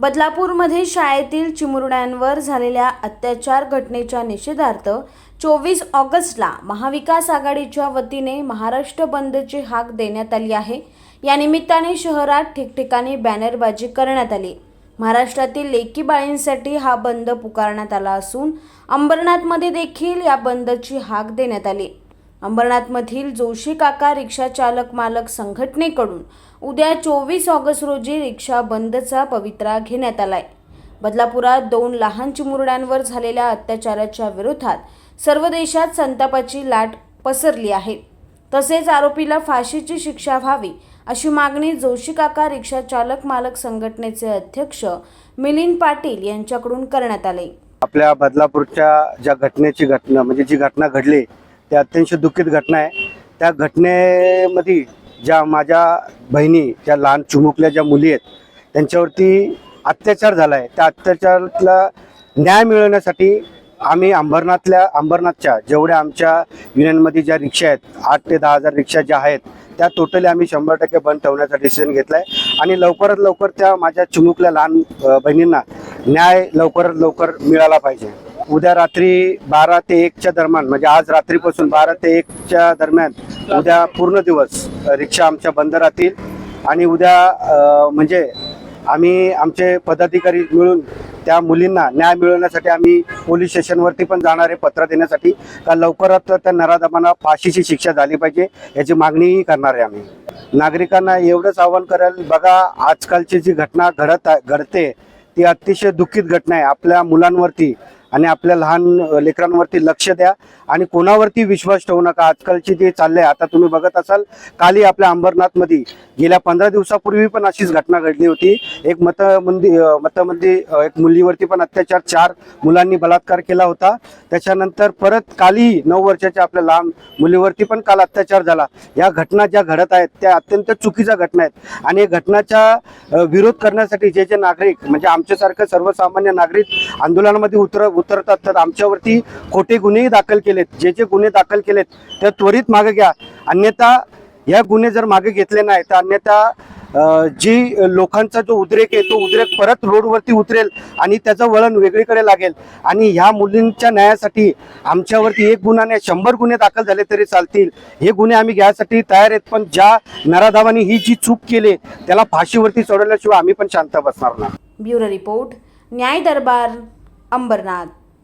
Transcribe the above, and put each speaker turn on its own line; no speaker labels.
बदलापूरमध्ये शाळेतील चिमुरड्यांवर झालेल्या अत्याचार घटनेच्या निषेधार्थ चोवीस ऑगस्टला महाविकास आघाडीच्या वतीने महाराष्ट्र बंदची हाक देण्यात आली आहे. या निमित्ताने शहरात ठिकठिकाणी बॅनरबाजी करण्यात आली. महाराष्ट्रातील लेकी बाळींसाठी हा बंद पुकारण्यात आला असून अंबरनाथमध्ये देखील या बंदची हाक देण्यात आली. अंबरनाथमधील जोशी काका रिक्षा चालक मालक संघटनेकडून उद्या चोवीस ऑगस्ट रोजी रिक्षा बंदचा पवित्रा घेण्यात आलाय. बदलापुरात दोन लहान चिमुरड्यांवर झालेल्या अत्याचाराच्या विरोधात सर्व देशात संतापाची लाट पसरली आहे. तसेच आरोपीला फाशीची शिक्षा व्हावी अशी मागणी जोशी काका रिक्षा चालक मालक संघटनेचे अध्यक्ष मिलिंद पाटील यांच्याकडून करण्यात आले.
आपल्या बदलापूरच्या ज्या घटनेची घटना म्हणजे जी घटना घडली त्या अत्यंत दुःखित घटना आहे. त्या घटनेमध्ये ज्या माझ्या बहिणी ज्या लहान चिमुकल्या ज्या मुली आहेत त्यांच्यावरती अत्याचार झाला आहे त्या अत्याचारातला न्याय मिळवण्यासाठी आम्ही अंबरनाथल्या अंबरनाथच्या जेवढ्या आमच्या युनियनमध्ये ज्या रिक्षा आहेत आठ ते दहा हजार रिक्षा ज्या आहेत त्या टोटली आम्ही शंभर टक्के बंद ठेवण्याचा डिसिजन घेतला आहे आणि लवकरात लवकर त्या माझ्या चिमुकल्या लहान बहिणींना न्याय लवकरात लवकर मिळाला पाहिजे. उद्या रात्री बारा ते एकच्या दरम्यान म्हणजे आज रात्रीपासून बारा ते एकच्या दरम्यान उद्या पूर्ण दिवस रिक्षा आमच्या बंद राहतील. आणि उद्या म्हणजे आम्ही आमचे पदाधिकारी मिळून त्या मुलींना न्याय मिळवण्यासाठी आम्ही पोलीस स्टेशनवरती पण जाणार आहे पत्र देण्यासाठी. का लवकरात त्या नराधमांना फाशीची शिक्षा झाली पाहिजे याची मागणीही करणार आहे आम्ही. नागरिकांना एवढंच आव्हान कराल बघा आजकालची जी घटना घडत आहे घडते ती अतिशय दुःखित घटना आहे. आपल्या मुलांवरती आणि आपल्या लहान लेकरांवरती लक्ष द्या आणि कोणावरती विश्वास ठेवू नका. आजकालची जे चालले आता तुम्ही बघत असाल काली आपल्या अंबरनाथमध्ये गेल्या पंधरा दिवसापूर्वी पण अशीच घटना घडली होती. एक मतमंदी मतमंदी एक मुलीवरती पण अत्याचार चार मुलांनी बलात्कार केला होता. त्याच्यानंतर परत काली नऊ वर्षाच्या आपल्या लहान मुलीवरती पण काल अत्याचार झाला. या घटना ज्या घडत आहेत त्या अत्यंत चुकीच्या घटना आहेत. आणि या विरोध करण्यासाठी जे जे नागरिक म्हणजे आमच्यासारखं सर्वसामान्य नागरिक आंदोलनामध्ये उतर उतरतात तर आमच्यावरती खोटे गुन्हेही दाखल केलेत. जे जे गुन्हे दाखल केलेत ते त्वरित मागे घ्या. अन्यथा या गुन्हे जर मागे घेतले नाही तर अन्यथा जी लोकांचा जो उद्रेक आहे तो उद्रेक परत रोडवरती उतरेल आणि त्याचं वळण वेगळीकडे लागेल. आणि ह्या मुलींच्या न्यायासाठी आमच्यावरती एक गुन्हा नाही शंभर गुन्हे दाखल झाले तरी चालतील. हे गुन्हे आम्ही घ्यायसाठी तयार आहेत पण ज्या नराधावानी ही जी चूक केली त्याला फाशीवरती सोडवल्याशिवाय आम्ही पण शांत बसणार नाही.
ब्युरो रिपोर्ट न्याय दरबार. अंबरनाथ.